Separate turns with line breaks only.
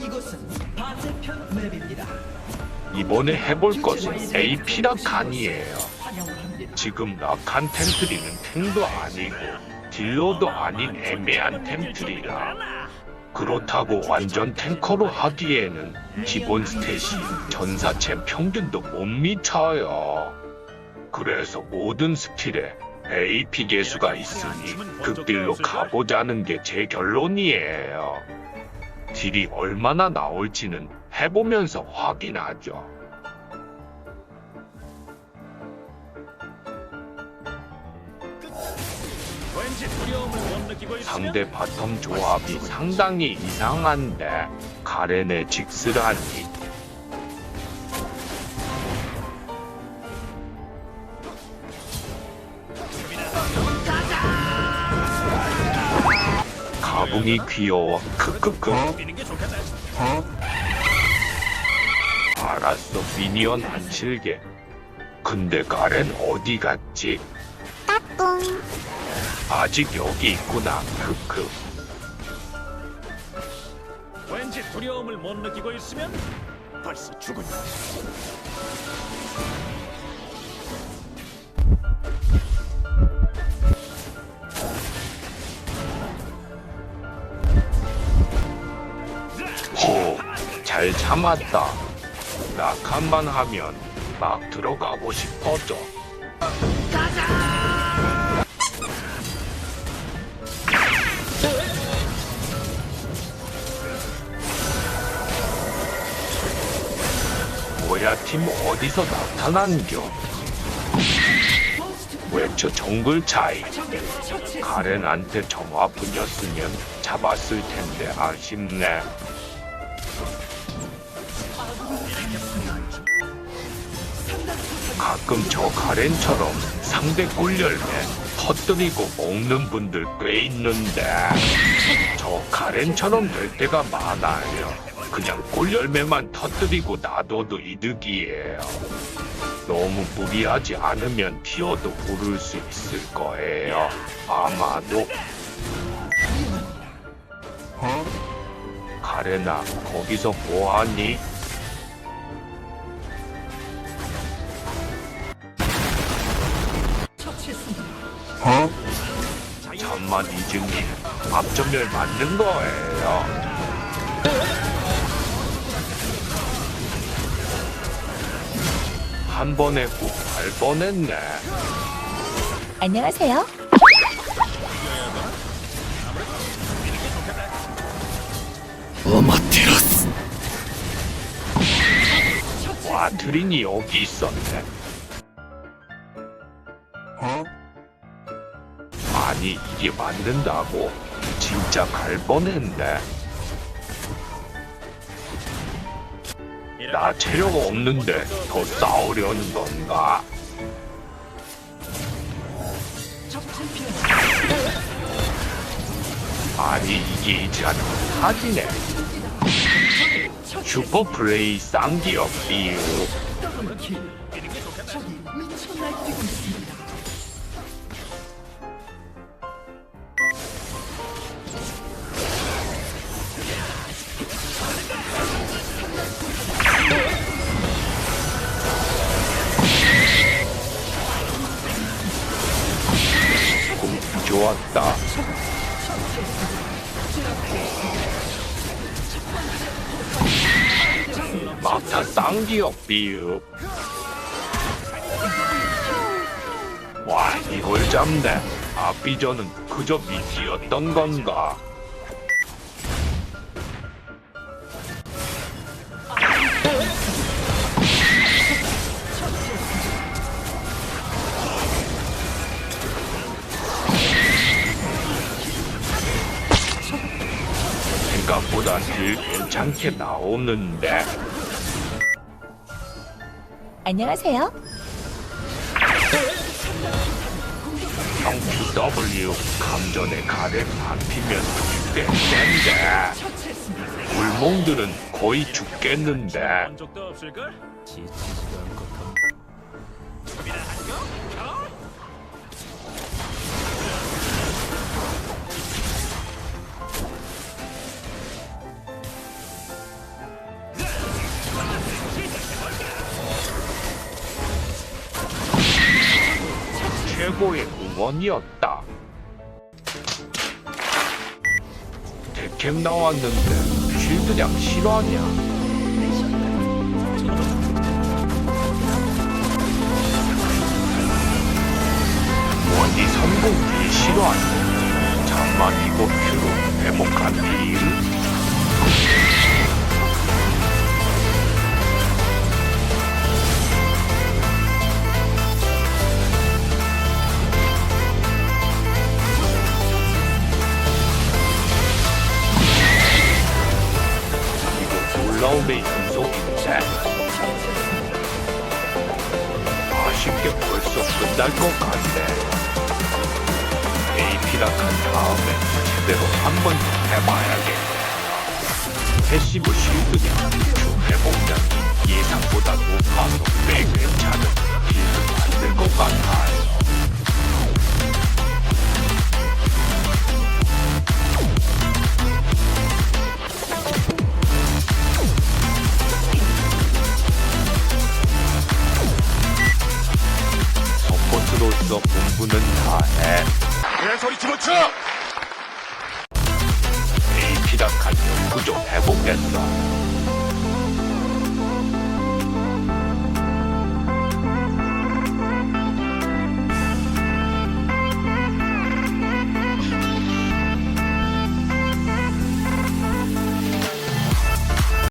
이곳은 반대편 맵입니다.
이번에 해볼 것은 AP라 칸이에요.
환영을 합니다.
지금 라칸 템트리는 탱도 아니고 딜러도 아닌 애매한 템트리라 그렇다고 완전 탱커로 하기에는 기본 스탯이 전사챔 평균도 못 미쳐요. 그래서 모든 스킬에 AP 개수가 있으니 극딜로 가보자는 게 제 결론이에요. 딜이 얼마나 나올지는 해보면서 확인하죠. 상대 바텀 조합이 상당히 이상한데 가렌의 직스라니 가붕이 귀여워 크크크. 알았어 미니언 안 칠게 근데 가렌 어디 갔지? 아직 여기 있구나 크크
왠지 두려움을 못 느끼고 있으면 벌써 죽은
잘 참았다. 낙한만 하면 막 들어가고 싶어져. 뭐야 팀 어디서 나타난겨? 왜저 정글 차이? 가렌한테 정화분이었으면 잡았을 텐데 아쉽네. 가끔 저 가렌처럼 상대 꿀열매 터뜨리고 먹는 분들 꽤 있는데 저 가렌처럼 될 때가 많아요. 그냥 꿀열매만 터뜨리고 놔둬도 이득이에요. 너무 무리하지 않으면 티어도 오를 수 있을 거예요. 아마도. 가렌아, 거기서 뭐하니? 잠만 이증님 앞전멸 맞는 거예요. 한 번에 꼭갈 뻔했네.
안녕하세요.
와 트린이 여기 있었네. 아니 이게 맞는다고? 진짜 갈 뻔했네. 나 체력 없는데 더 싸우려는 건가? 아니 이게 이제 사지네. 슈퍼 플레이 쌍기업
미
막타 쌍기업 비유. 와 이걸 잡네. 아비전은 그저 미끼였던 건가? 생각보다 딜 괜찮게 나오는데
안녕하세요.
형 QW 감전에 가래 센데
처치했습니다.
울몽들은 거의 죽겠는데?
지치지도 않고
최고의 응원이었다. 대캠 나왔는데 실드량 실화냐? 놀라움의 연속인데 아쉽게 벌써 끝날 것 같네. 에이피락한 다음에 제대로 한번더 해봐야겠네. 패시브 실드냐? 주 회복량이 예상보다 높아서 꽤 괜찮은. 빌드 만들 것 같아요 서포트로서 공부는 다해
개소리 집어쳐!
에이피락한 연구 좀 해보겠어